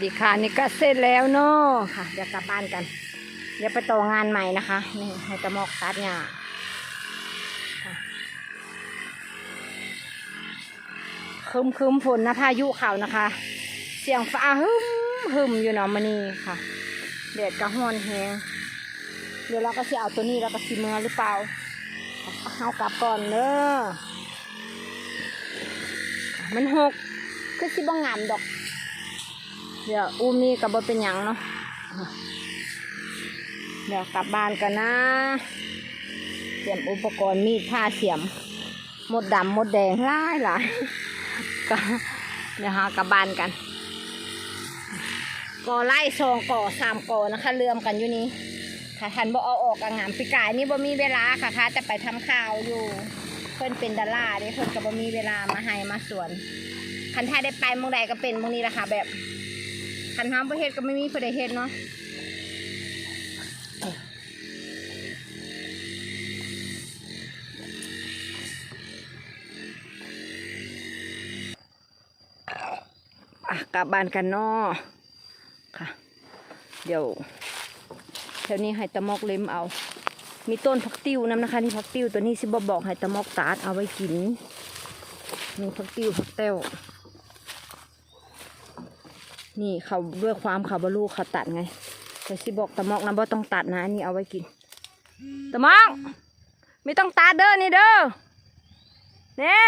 ดีค่ะนี่ก็เสร็จแล้วเนาะค่ะเดี๋ยวกลับบ้านกัน เดี๋ยวไปต่องานใหม่นะคะ นี่ให้ตะมอกตัดเนี่ยคึมคึมฝนนะพายุเขานะคะ เสียงฟ้าหึมหึมอยู่เนาะมันนี่ค่ะแดดก็ฮ้อนแฮงเดี๋ยวเราก็สิเอาตัวนี้แล้วก็สิเมือหรือเปล่าเอากลับก่อนเนอะมันหกคือสิบ่งามดอก เดี๋ยวอุ้มนี่กับบเป็นหยังเนาะเดี๋ยวกลับบ้านกันนะเตรียมอุปกรณ์มีดผ้าเสียม หมดดำหมดแดงหลายหลายก็เดี๋ยวหากลับบ้านกันก่อไล่สองก่อสามก่อนะคะเรื่อมกันอยู่นี่ค่ะทันบ่เอาออกกางงามปีกายนี่บ่มีเวลาค่ะค่ะจะไปทำข่าวอยู่ เพิ่นเป็นดาราเด้เพิ่นก็บ่มีเวลามาให้มาสวนคันถ้าได้ไปเมืองใดก็เป็นเมืองนี้แหละค่ะแบบ คันห้ามประเทศก็ไม่มีผู้ใดเฮ็ดเนาะอะกลับบ้านกันเนาะค่ะ เดี๋ยวแถวนี้ให้ตะมอกเล็มเอา มีต้นผักติ้วน้ำนะคะนี่ผักติ้วตัวนี้สิบบอกให้ตะมอกตาดเอาไว้กิน มีผักติ้วผักเต้ว นี่เขาด้วยความเขาบลูเขาตัดไงแต่สิบอกตะมอกนะบ่ต้องตัดนะอันนี้เอาไว้กินตะมอกไม่ต้องตัดเด้อนี่เด้อเนี่ย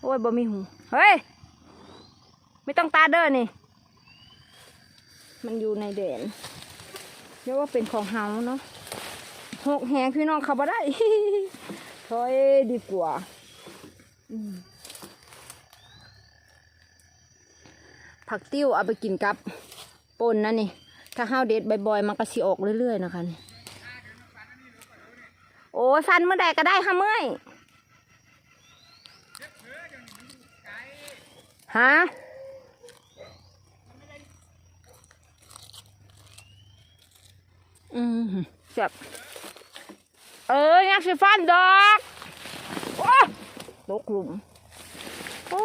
โอ้ยบ่มีหูเฮ้ยไม่ต้องตัดเด้อนี่ มันอยู่ในเด่นเรียกว่าเป็นของเฮาเนาะหกแหงพี่น้องเขาบ่ได้ถอยดีกว่า อืม ผักติ้วเอาไปกินกับปนนะนี่ ถ้าข้าวเด็ดบ่อยๆมันก็สิออกเรื่อยๆนะคะนี่โอ้ยฟันเมื่อใดก็ได้ค่ะเมื่อยฮะอืมจ็บเอออยากสิฟันดอกโอ้ตกหลุม โอ้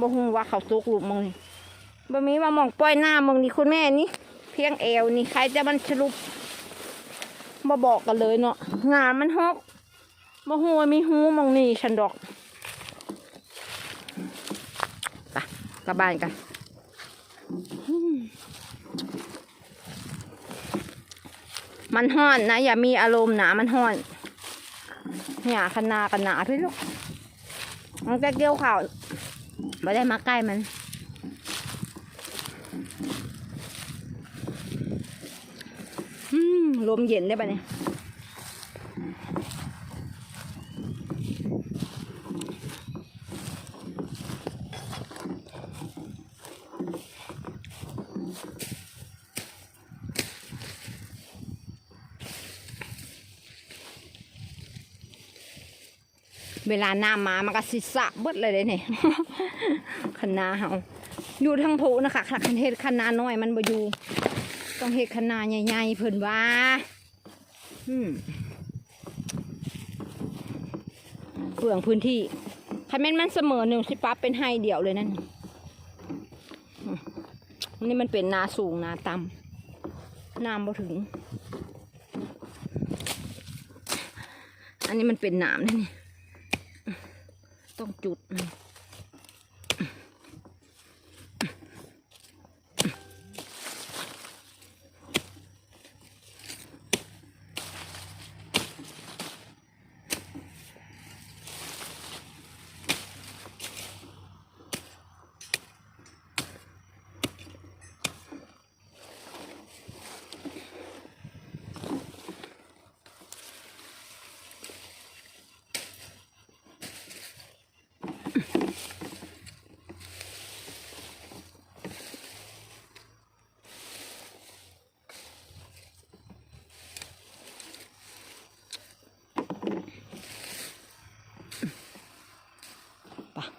บ่ฮู้ว่าเขาตกหลุมมึงนี่ บะมีมามองปล่อยหน้ามึงนี่คุณแม่นี่ เพียงเอวนี่ใครจะมันสรุปมาบอกกันเลยเนาะงามันฮอกมาหัวมีหูมองนี่ฉันดอกไปกลับบ้านกันมันห้อนนะ อย่ามีอารมณ์หนามันห้อนเนี่ยคนากันหนาพี่ลูกมันจะเกี่ยวข่าวไม่ได้มาใกล้มัน อืม ลมเย็นได้ปะเนี่ยเวลาน้ำมามันก็สิสะเบิดเลยเด้เนี่ยคณะเฮาอยู่ทางผูนะคะคันเทศคณะน้อยมันบ่อยู่ ต้องเฮ็ดขนาดใหญ่ๆเพิ่นว่าเปลืองพื้นที่คันแม่นมันเสมอหนึ่งสิปั๊บเป็นไฮเดียวเลยนั่นอืมนี่มันเป็นนาสูงนาต่ำน้ำบ่ถึง อันนี้มันเป็นน้ำนะนี่ต้องจุด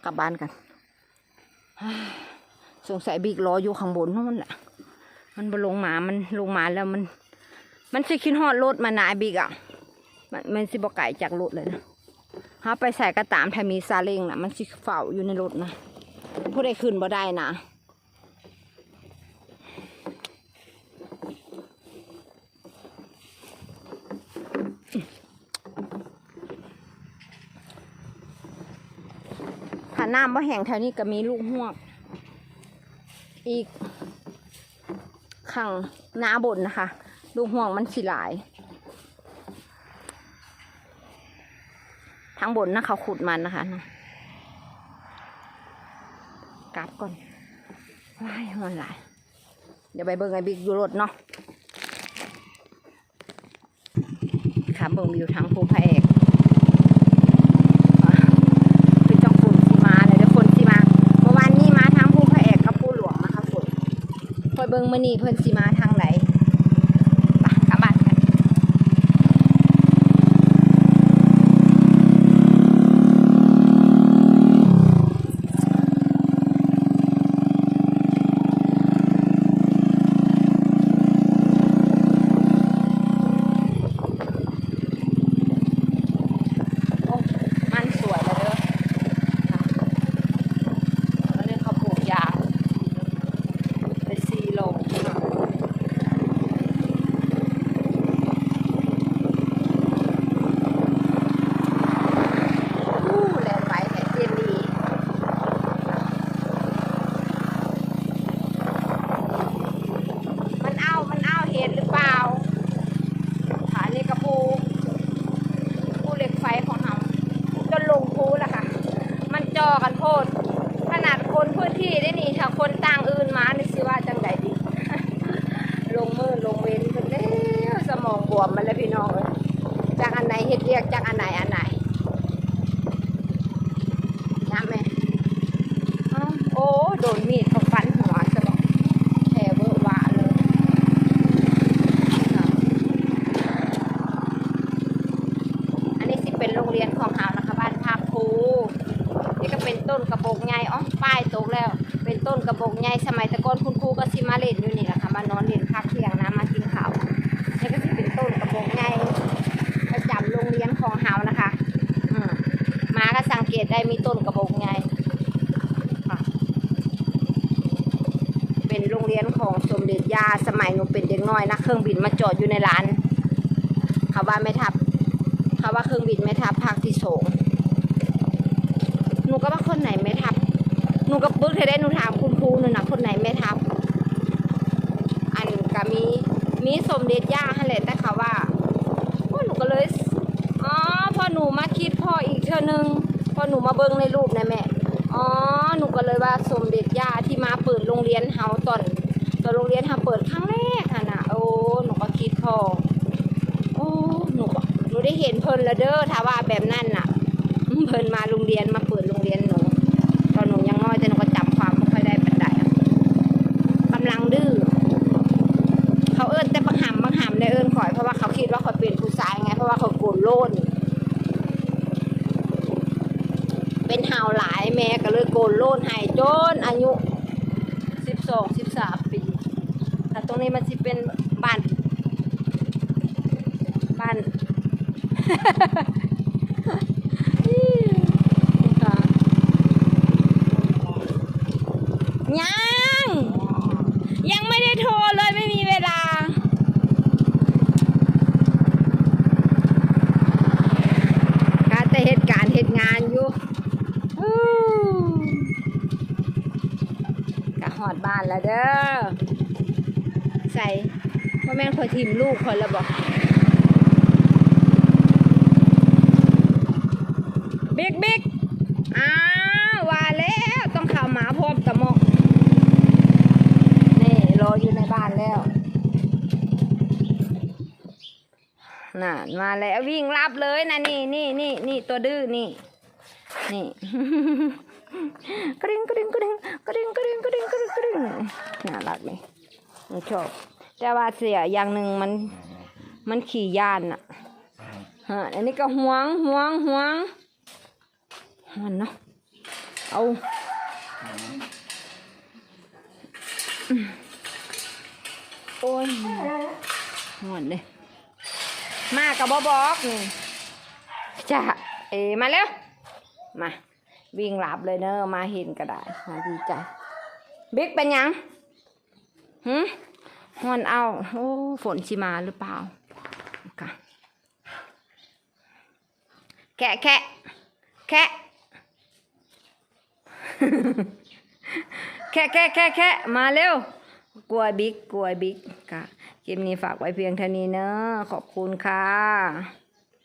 กลับบ้านกัน สงสัยบิ๊กรออยู่ข้างบนนู่นแหละมันบลงมา มันลงมาแล้วมัน มันสิคินหอดรถมานายบิ๊กอะ มันมันสิบกไก่จากรถเลยนะฮาไปใส่กระตามถ้ามีซาเล้งนะมันสิเฝ้าอยู่ในรถนะผู้ใดขึ้นบ่ได้นะ ค่ะน้ำบ่แห้งแถวนี้ก็มีลูกหวก อีกขังหน้าบนนะคะ ลูกห่วงมันสิหลาย ทางบนนะเขาขุดมันนะคะกลับก่อนว้ายมันหลาย เดี๋ยวไปเบิ่งไอ้บิ๊กยูรถเนาะค่ะเบิ่งวิวทางภูพระเอกคือจังฝนสิมาเลยเดี๋ยวฝนสิมา เมื่อวานนี้มาทางภูพระเอกกับภูหลวงนะคะฝนคอย เบิ่งมื้อนี้เพิ่นสิมาทางไหนไปกลับบ้านกัน โอ้มันสวยเลยเด้อค่ะแล้วนี่เขาปลูกยางเป็นซีโลงค่ะอู้แลนไปแต่เย็นดี มันเอา มันเอาเห็นหรือเปล่าฐานนี่กระปู ภูเหล็กไฟของเราจนลงภูแล้วค่ะ มันจอกันโพด ขนาดคนพื้นที่ได้นี่ถ้าคนต่างอื่นมานี่สิว่าจังไดดี ลงมือลงเว้นเพิ่นแล้วสมองบ วมมันแล้วพี่น้องจากอันไหนเฮ็ดเรียกจากอันไหนอันไหนน้ำแม่เอ้าโอ้โดนมีดเขาฟันหัวซะบอกแผลเวอะหวะเลยอันนี้สิเป็นโรงเรียนของเฮานะคะบ้านภาคภูนี่ก็เป็นต้นกระบอกใหญ่อ๋อป้ายตกแล้ว เป็นต้นกระบอกใหญ่สมัยตะกอนคุณครูก็สิมาเล่นอยู่นี่แหละค่ะมานอนเล่นพักเที่ยงนะมากินข้าว ต้นกระบอกใหญ่ประจำโรงเรียนของเฮานะคะอมาก็สังเกตได้มีต้นกระบอกใหญ่ค่ะเป็นโรงเรียนของสมเด็จย่าสมัยหนูเป็นเด็กน้อยนะเครื่องบินมาจอดอยู่ในร้านเขาว่าไม่ทับเขาว่าเครื่องบินไม่ทับภาคที่สองหนูก็ว่าคนไหนไม่ทับหนูก็ปึ๊กให้ได้หนูถามคุณครูหนูนะคนไหนไม่ทับอันก็มี มีสมเด็จย่าหันแหละแต่เขาว่าโอ้หนูก็เลยอ๋อพอหนูมาคิดพ่ออีกเทื่อนึงพอหนูมาเบิ่งในรูปนะแม่อ๋อหนูก็เลยว่าสมเด็จย่าที่มาเปิดโรงเรียนเฮาตอนตอนโรงเรียนเฮาเปิดครั้งแรกอะนะโอ้หนูก็คิดพ่อโอ้หนูหนูได้เห็นเพิ่นละเด้อถ้าว่าแบบนั้นน่ะเพิ่นมาโรงเรียนมาเปิดโรงเรียนหนูตอนหนูยังน้อยแต่หนูก็จับความไม่ค่อยได้ปานใดอะกำลังดื้อเขาเอิ้นแต่บังหำบังหำได้เอิ้น คิดว่าเขาเปลี่ยเป็นผู้ชายไง เพราะว่าเขาโกนโลนเป็นหาวหลายแม่ก็เลยโกนโลนให้จนอายุสิบสองสิบสามปีแต่ตรงนี้มันจะเป็นบ้านบ้าน ยัง ยังไม่ได้โทรเลยไม่มีเวลา การแต่เหตุการณ์เหตุงานอยู่อู้กะหอดบ้านแล้วเด้อ ใส่พ่อแม่นคอยทีมลูกคนละบอกบิ๊กบิ๊กอ้าวว่าแล้วต้องข่าวหมาพร้อมตะมอกนี่รออยู่ในบ้านแล้วน่ะมาแล้ววิ่งรับเลยนะนี่นี่นี่นี่ตัวดื้อนี่ นี่ กระดิ่งกระดิ่งกระดิ่งกระดิ่งกระดิ่งกระดิ่งกระดิ่งกระดิ่งน่ารักเลยมันชอบแต่ว่าเสียอย่างหนึ่งมันมันขี่ยานอะฮะอันนี้ก็ห่วงห่วงห่วงมันเนาะเอาโอ้ยหอนเลยมากับบบอกนี่จ้าเอมาเร็วมา วิ่งหลับเลยเนอะมาเห็นก็ได้มาดีใจบิ๊กเป็นยังหืมหอนเอาโอ้ฝนชิมาหรือเปล่าค่ะแคะแคะแคะแค่แค่แค่แค่มาเร็ว กลัวบิ๊กกลัวบิ๊กค่ะคลิปนี้ฝากไว้เพียงเท่านี้เนอะขอบคุณค่ะ